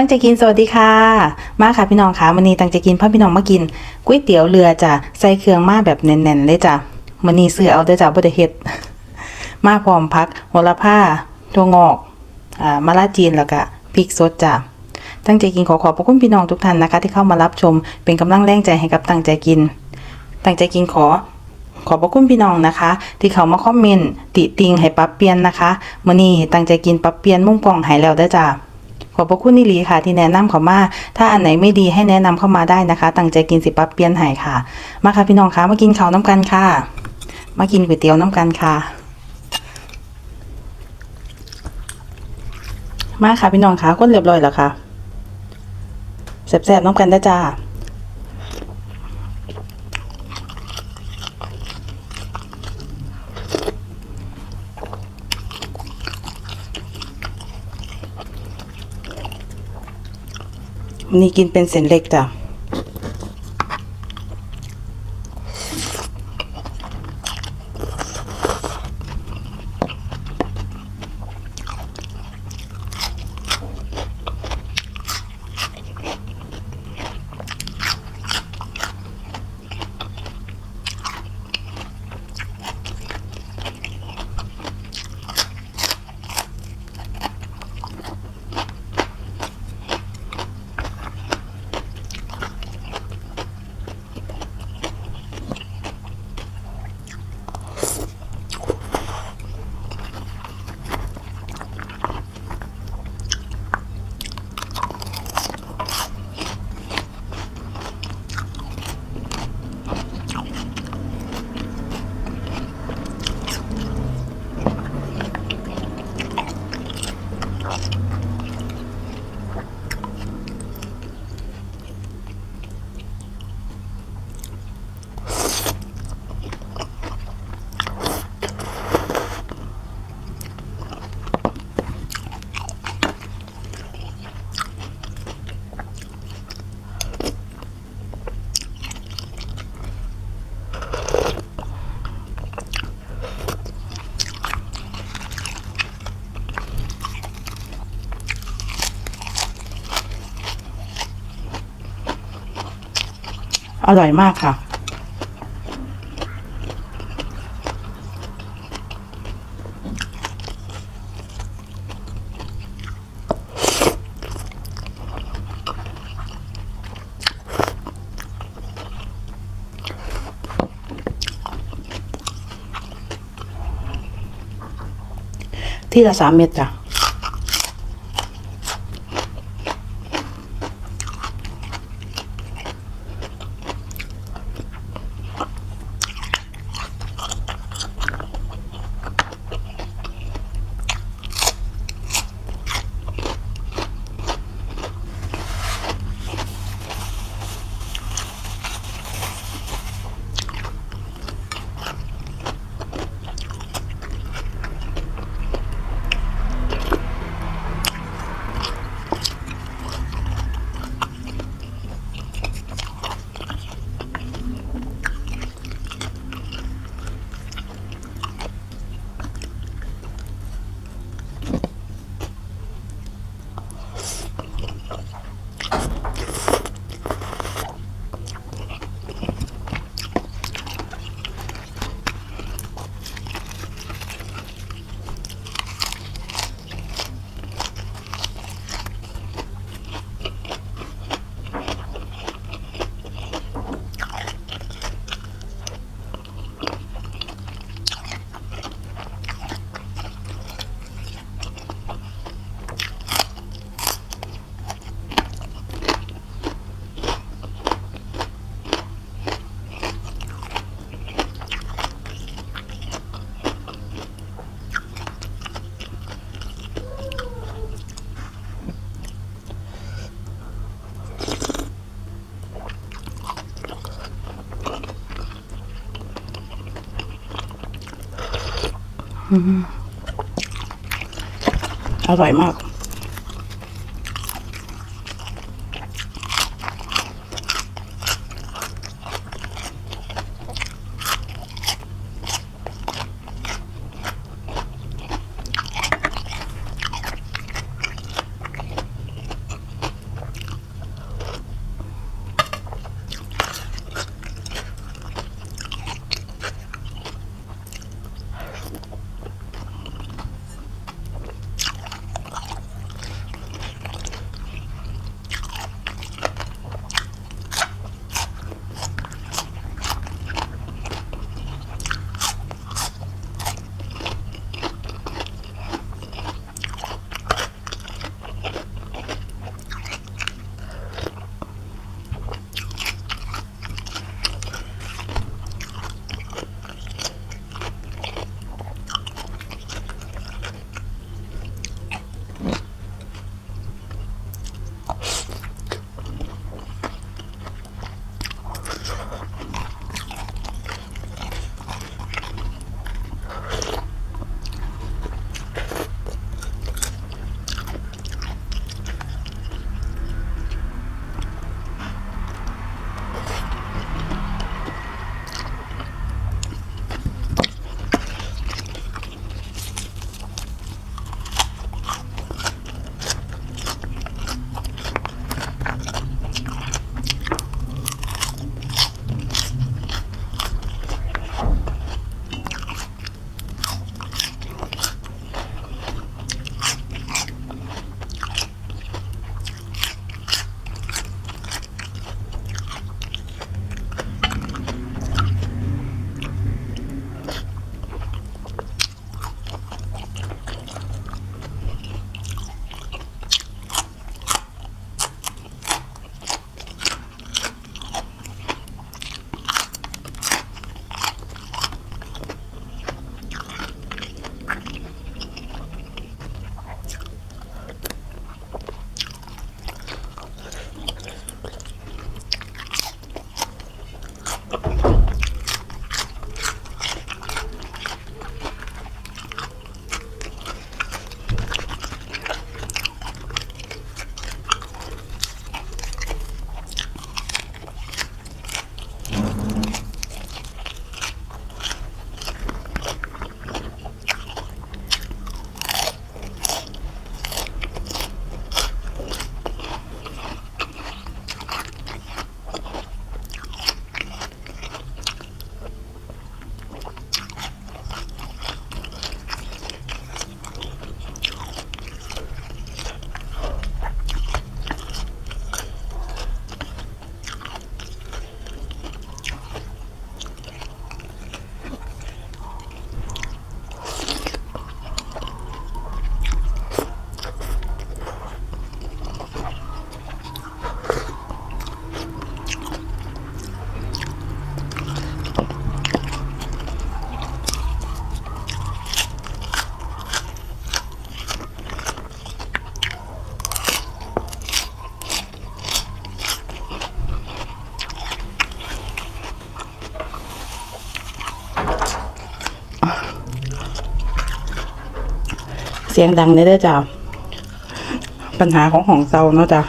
ตั้งใจกินสวัสดีค่ะ มาค่ะพี่น้องค่ะมื้อนี้ตั้งใจกินพาพี่น้องมากินก๋วยเตี๋ยวเรือจ้ะใส่เครื่องมาแบบแน่นๆเลยจ้ะมื้อนี้ซื้อเอาเด้จ้ะบ่ได้เฮ็ดมาพร้อมผักโหระพาถั่วงอกอ่ามะระจีนแล้วก็พริกสดจ้ะตั้งใจกินขอขอบพระคุณพี่น้องทุกท่านนะคะ ที่เข้ามารับชมเป็นกำลังแรงใจให้กับตั้งใจกิน ตั้งใจกินขอขอบพระคุณพี่น้องนะคะ ที่เขามาคอมเมนต์ติติงให้ปรับเปลี่ยนนะคะมื้อนี้ตั้งใจกินปรับเปลี่ยนมุ่งปองให้แล้วเด้จ้า อบพระคุณนิลีค่ะ ที่แนะนำเขามา ถ้าอันไหนไม่ดีให้แนะนำเข้ามาได้นะคะ ตั้งใจกินสิปับเปลี่ยนหายค่ะ มาค่ะพี่น้องคะมากินข้าวน้ำกันค่ะ มากินก๋วยเตี๋ยวน้ำกันค่ะ มาค่ะพี่น้องคะก้นเรียบร้อยแล้วค่ะแซ่บๆน้ำกันได้จ้า วันนี้กินเป็นเส้นเล็กจ้ะ อร่อยมากค่ะ ที่ละสามเม็ดจ้ะ อร่อยมาก เสียงดังเลยเด้อจ้าปัญหาของของเซาเนาะจ้า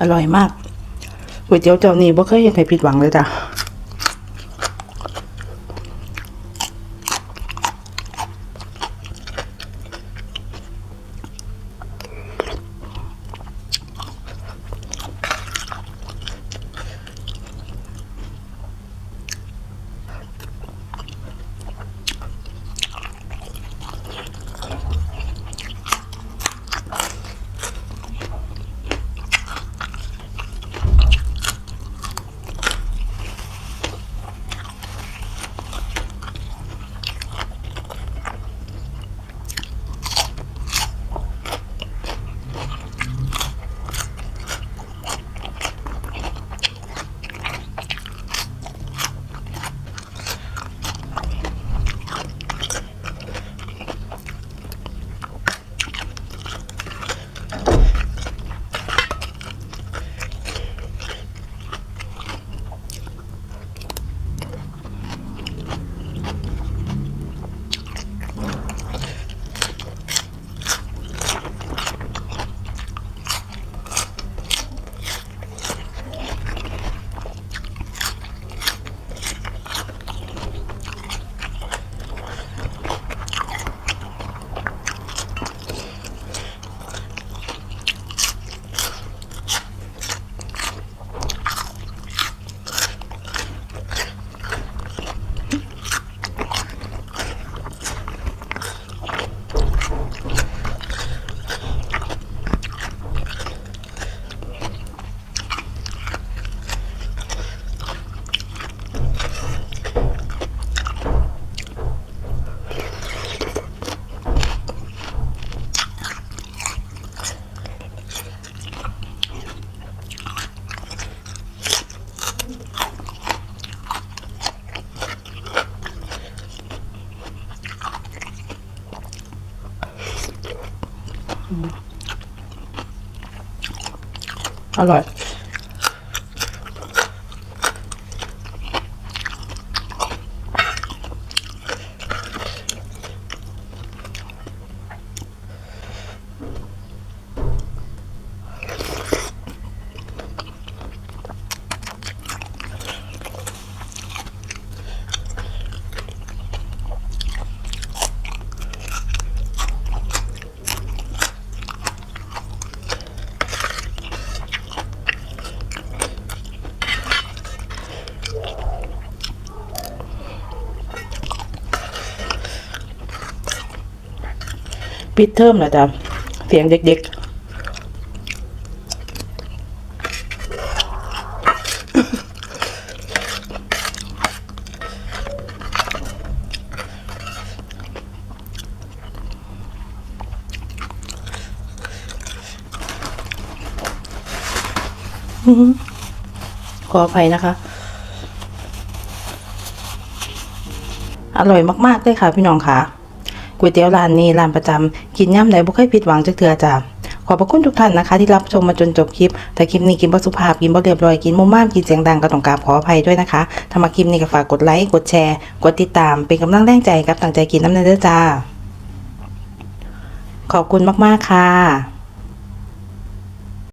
อร่อยมากก๋วยเตี๋ยวเจ้านี้บ่เคยเห็นใครผิดหวังเลยจ้ะ อร่อย ปิดเทอมแล้วจ้ะเสียงเด็กๆขออภัยนะคะ อร่อยมาก ๆ เลยค่ะพี่น้องค่ะ ก๋วยเตี๋ยวร้านนี้ร้านประจำกินย่ำไหนบ่เคยผิดหวังจักเทื่อจ้ะขอบพระคุณทุกท่านนะคะ ที่รับชมมาจนจบคลิป แต่คลิปนี้กินบ่สุภาพกินบ่เรียบร้อยกินมุมม่ามกินเสียงดังก็ต้องกราบขออภัยด้วยนะคะถ้ามาคลิปนี้ก็ฝากกดไลค์กดแชร์ กดติดตามเป็นกำลังแรงใจกับตั้งใจกินน้ำเนื้อจ้าขอบคุณมากๆค่ะ